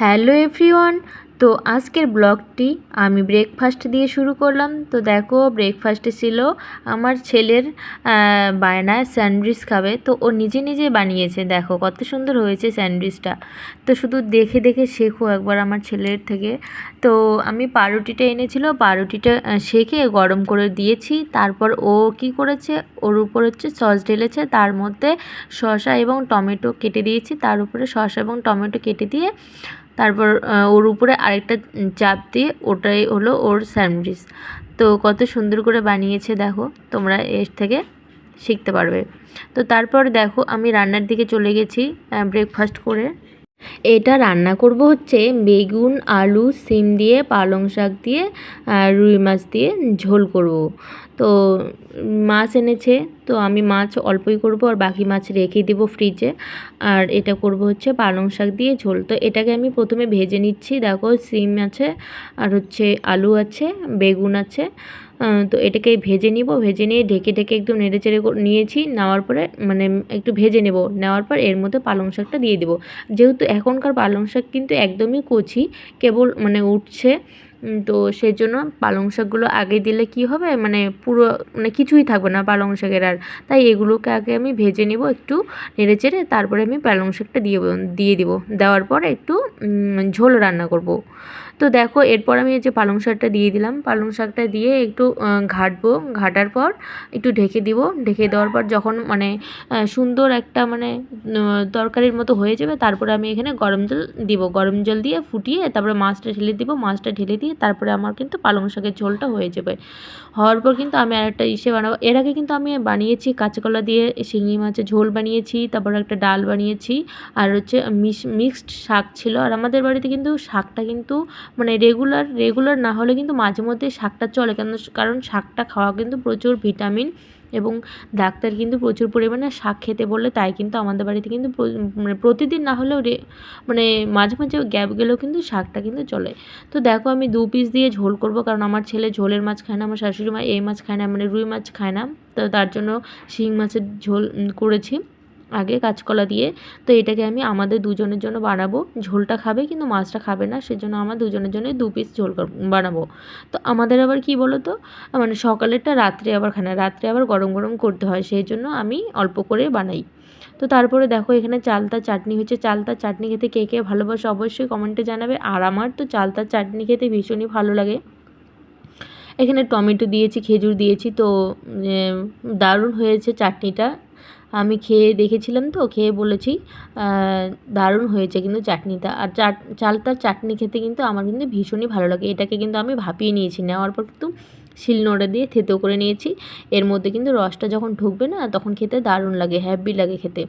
Hello everyone, তো আজকের ব্লগটি আমি ব্রেকফাস্ট দিয়ে শুরু করলাম। তো দেখো ব্রেকফাস্টে ছিল আমার ছেলের বায়না স্যান্ডউইচ খাবে। তো ও নিজে নিজে বানিয়েছে, দেখো কত সুন্দর হয়েছে স্যান্ডউইচটা। তো শুধু দেখে দেখে শেখো একবার আমার ছেলের থেকে। তো আমি পাউরুটিটা এনেছিল, পাউরুটিটা শেখে গরম করে দিয়েছি। তারপর ও কি করেছে? ওর উপর হচ্ছে সস ঢেলেছে। তার মধ্যে শসা এবং টমেটো কেটে দিয়েছি। তার উপরে শসা এবং টমেটো কেটে দিয়ে তারপর ওর উপরে আরেকটা চাপ দিয়ে ওটাই হলো ওর স্যান্ডউইচ। তো কত সুন্দর করে বানিয়েছে দেখো, তোমরা এর থেকে শিখতে পারবে। তো তারপর দেখো আমি রান্নার দিকে চলে গেছি ব্রেকফাস্ট করে। এটা রান্না করব হচ্ছে বেগুন, আলু, সিম দিয়ে, পালং শাক দিয়ে, আর রুই মাছ দিয়ে ঝোল করব। তো মাছ এনেছে, তো আমি মাছ অল্পই করব আর বাকি মাছ রেখে দেবো ফ্রিজে। আর এটা করব হচ্ছে পালং শাক দিয়ে ঝোল। তো এটাকে আমি প্রথমে ভেজে নিচ্ছি। দেখো, সিম আছে আর হচ্ছে আলু আছে, বেগুন আছে। তো এটাকে ভেজে নিব, ভেজে নিয়ে ঢেকে ঢেকে একদম নেড়ে চেড়ে নিয়েছি, নেওয়ার পরে মানে একটু ভেজে নেব, নেওয়ার পর এর মধ্যে পালং শাকটা দিয়ে দেবো। যেহেতু এখনকার পালং শাক কিন্তু একদমই কচি, কেবল মানে উঠছে তো সেই জন্য পালং শাকগুলো আগে দিলে কি হবে? মানে পুরো মানে কিছুই থাকবে না পালং শাকের আর। তাই এগুলোকে আগে আমি ভেজে নেব একটু নেড়ে চেড়ে, তারপরে আমি পালং শাকটা দিয়ে দিয়ে দিব। দেওয়ার পর একটু ঝোল রান্না করব। তো দেখো, এরপর আমি এই যে পালং শাকটা দিয়ে দিলাম। পালং শাকটা দিয়ে একটু ঘাটবো। ঘাটার পর একটু ঢেকে দিব। ঢেকে দেওয়ার পর যখন মানে সুন্দর একটা মানে তরকারির মতো হয়ে যাবে, তারপরে আমি এখানে গরম জল দিব। গরম জল দিয়ে ফুটিয়ে তারপরে মাছটা ঢেলে দিব। মাছটা ঢেলে দিয়ে তারপরে আমার কিন্তু পালং শাকের ঝোলটা হয়ে যাবে। হওয়ার পর কিন্তু আমি আরেকটা ইসে বানাবো। এর আগে কিন্তু আমি বানিয়েছি কাঁচাকলা দিয়ে শিঙি মাছের ঝোল বানিয়েছি, তারপর একটা ডাল বানিয়েছি, আর হচ্ছে মিক্স মিক্সড শাক ছিল। আর আমাদের বাড়িতে কিন্তু শাকটা কিন্তু মানে রেগুলার রেগুলার না হলে কিন্তু মাঝে মধ্যে শাকটা চলে। কেন কারণ শাকটা খাওয়া কিন্তু প্রচুর ভিটামিন এবং ডাক্তার কিন্তু প্রচুর পরিমাণে শাক খেতে বলে তাই কিন্তু আমাদের বাড়িতে কিন্তু মানে প্রতিদিন না হলেও মানে মাঝে মাঝে গ্যাপ গেলেও কিন্তু শাকটা কিন্তু চলে। তো দেখো আমি দু পিস দিয়ে ঝোল করব কারণ আমার ছেলে ঝোলের মাছ খায় না, আমার শাশুড়ি মা এই মাছ খায় না মানে রুই মাছ খায় না। তো তার জন্য শিং মাছের ঝোল করেছি। আগে কাঁচকলা দিয়ে, তো এটাকে আমি আমাদের দুজনের জন্য বানাবো। ঝোলটা খাবে কিন্তু মাছটা খাবে না, সেজন্য আমার দুজনের জন্য দু পিস ঝোল বানাবো। তো আমাদের আবার কি বলো তো মানে সকালেরটা রাত্রে আবার খানা, রাত্রে আবার গরম গরম করতে হয় সেই জন্য আমি অল্প করে বানাই। তো তারপরে দেখো এখানে চালতা চাটনি হচ্ছে চালতা চাটনি খেতে কে কে ভালোবাসে অবশ্যই কমেন্টে জানাবে। আর আমার তো চালতা চাটনি খেতে ভীষণই ভালো লাগে। এখানে টমেটো দিয়েছি, খেজুর দিয়েছি, তো দারুণ হয়েছে চাটনিটা। আমি খেয়ে দেখেছিলাম তো, খেয়ে বলেছি দারুণ হয়েছে কিন্তু চাটনিটা। আর চাট, চালতার চাটনি খেতে কিন্তু আমার কিন্তু ভীষণই ভালো লাগে। এটাকে কিন্তু আমি ভাপিয়ে নিয়েছি, নেওয়ার পর কিন্তু শিলনোড়া দিয়ে থেতো করে নিয়েছি। এর মধ্যে কিন্তু রসটা যখন ঢুকবে না, তখন খেতে দারুণ লাগে হ্যাপি লাগে খেতে।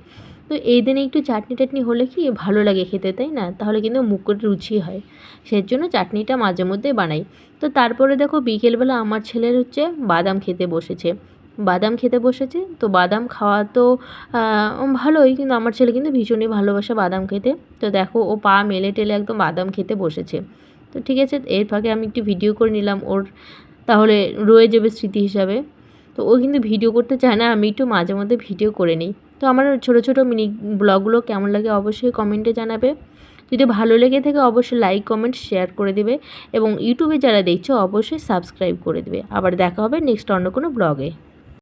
তো এই দিনে একটু চাটনি টাটনি হলে কি ভালো লাগে খেতে, তাই না? তাহলে কিন্তু মুখের রুচি হয়। সেই জন্য চাটনিটা মাঝে মধ্যে বানাই। তো তারপরে দেখো, বিকেলবেলা আমার ছেলের হচ্ছে বাদাম খেতে বসেছে। বাদাম খেতে বসেছে। তো বাদাম খাওয়া তো ভালোই, কিন্তু আমার ছেলে কিন্তু ভীষণই ভালোবাসে বাদাম খেতে। তো দেখো, ও পা মেলে টেলে একদম বাদাম খেতে বসেছে। তো ঠিক আছে, এর ফাঁকে আমি একটু ভিডিও করে নিলাম ওর, তাহলে রয়ে যাবে স্মৃতি হিসাবে। তো ও কিন্তু ভিডিও করতে চায় না, আমি একটু মাঝে মধ্যে ভিডিও করে নিই। তো আমার ছোটো ছোটো মিনি ব্লগগুলো কেমন লাগে অবশ্যই কমেন্টে জানাবে। যদি ভালো লেগে থাকে, অবশ্যই লাইক কমেন্ট শেয়ার করে দেবে। এবং ইউটিউবে যারা দেখছ, অবশ্যই সাবস্ক্রাইব করে দেবে। আবার দেখা হবে নেক্সট অন্য কোনো ব্লগে